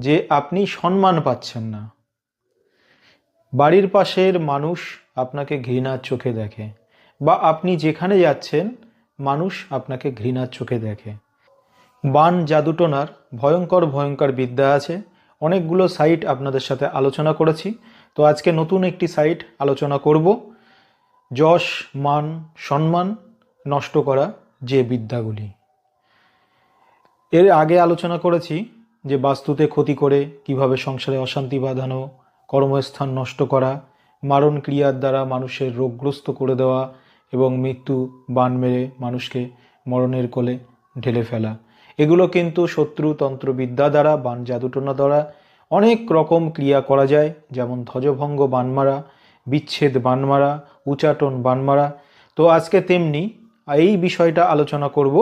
যে আপনি সম্মান পাচ্ছেন না। বাড়ির পাশের মানুষ আপনাকে ঘৃণার চোখে দেখে বা আপনি যেখানে যাচ্ছেন, মানুষ আপনাকে ঘৃণার চোখে দেখে। বান জাদুটোনার ভয়ঙ্কর ভয়ঙ্কর বিদ্যা আছে। অনেকগুলো সাইট আপনাদের সাথে আলোচনা করেছি। তো আজকে নতুন একটি সাইট আলোচনা করব। যশ, মান, সম্মান নষ্ট করা যে বিদ্যাগুলি। এর আগে আলোচনা করেছি যে বাস্তুতে ক্ষতি করে, কীভাবে সংসারে অশান্তি বাঁধানো, কর্মস্থান নষ্ট করা, মারণ ক্রিয়ার দ্বারা মানুষের রোগগ্রস্ত করে দেওয়া এবং মৃত্যু বান মেরে মানুষকে মরণের কোলে ঢেলে ফেলা। এগুলো কিন্তু শত্রুতন্ত্র বিদ্যা দ্বারা, বান জাদুটনা দ্বারা অনেক রকম ক্রিয়া করা যায়, যেমন ধ্বজভঙ্গ বান মারা, বিচ্ছেদ বান মারা, উচাটন বান মারা। তো আজকে তেমনি এই বিষয়টা আলোচনা করব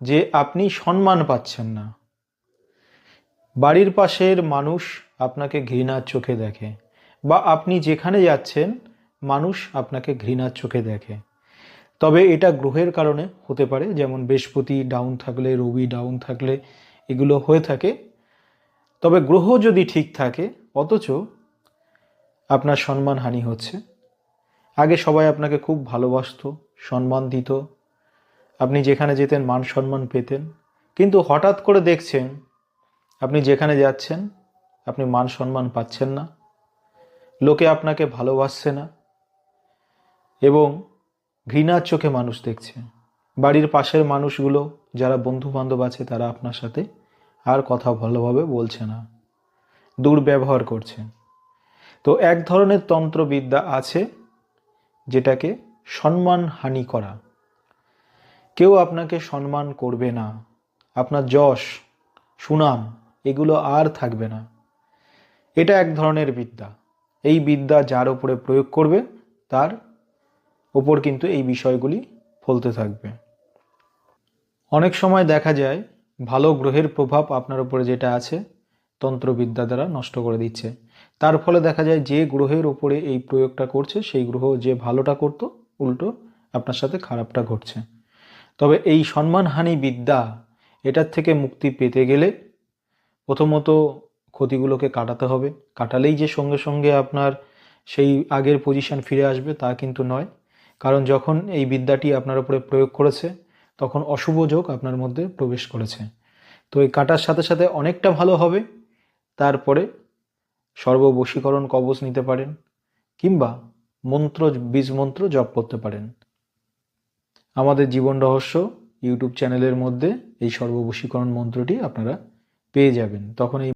যে আপনি সম্মান পাচ্ছেন না। বাড়ির পাশের মানুষ আপনাকে ঘৃণার চোখে দেখে বা আপনি যেখানে যাচ্ছেন, মানুষ আপনাকে ঘৃণার চোখে দেখে। তবে এটা গ্রহের কারণে হতে পারে, যেমন বৃহস্পতি ডাউন থাকলে, রবি ডাউন থাকলে এগুলো হয়ে থাকে। তবে গ্রহ যদি ঠিক থাকে, অথচ আপনার সম্মানহানি হচ্ছে। আগে সবাই আপনাকে খুব ভালোবাসতো, সম্মান দিত। আপনি যেখানে যেতেন, মান সম্মান পেতেন। কিন্তু হঠাৎ করে দেখছেন আপনি যেখানে যাচ্ছেন, আপনি মান সম্মান পাচ্ছেন না। লোকে আপনাকে ভালোবাসছে না। এবং ঘৃণার চোখে মানুষ দেখছে। বাড়ির পাশের মানুষগুলো, যারা বন্ধু বান্ধব আছে, তারা আপনার সাথে আর কথা ভালোভাবে বলছে না। দুর্ব্যবহার করছে। তো এক ধরনের তন্ত্রবিদ্যা আছে, যেটাকে সম্মানহানি করা। কেউ আপনাকে সম্মান করবে না। আপনার যশ, সুনাম এগুলো আর থাকবে না। এটা এক ধরনের বিদ্যা। এই বিদ্যা যার উপরে প্রয়োগ করবে, তার ওপর কিন্তু এই বিষয়গুলি ফলতে থাকবে। অনেক সময় দেখা যায়, ভালো গ্রহের প্রভাব আপনার উপরে যেটা আছে, তন্ত্রবিদ্যা দ্বারা নষ্ট করে দিচ্ছে। তার ফলে দেখা যায়, যে গ্রহের ওপরে এই প্রয়োগটা করছে, সেই গ্রহ যে ভালোটা করত, উল্টো আপনার সাথে খারাপটা ঘটছে। তবে এই সম্মানহানি বিদ্যা, এটার থেকে মুক্তি পেতে গেলে প্রথমত ক্ষতিগুলোকে কাটাতে হবে। কাটালেই যে সঙ্গে সঙ্গে আপনার সেই আগের পজিশন ফিরে আসবে তা কিন্তু নয়। কারণ যখন এই বিদ্যাটি আপনার উপরে প্রয়োগ করেছে, তখন অশুভ যোগ আপনার মধ্যে প্রবেশ করেছে। তো এই কাটার সাথে সাথে অনেকটা ভালো হবে। তারপরে সর্ববশীকরণ কবচ নিতে পারেন কিংবা মন্ত্র, বীজ মন্ত্র জপ করতে পারেন। আমাদের জীবন রহস্য ইউটিউব চ্যানেলের মধ্যে এই সর্ববশীকরণ মন্ত্রটি আপনারা পেয়ে যাবেন। তখন এই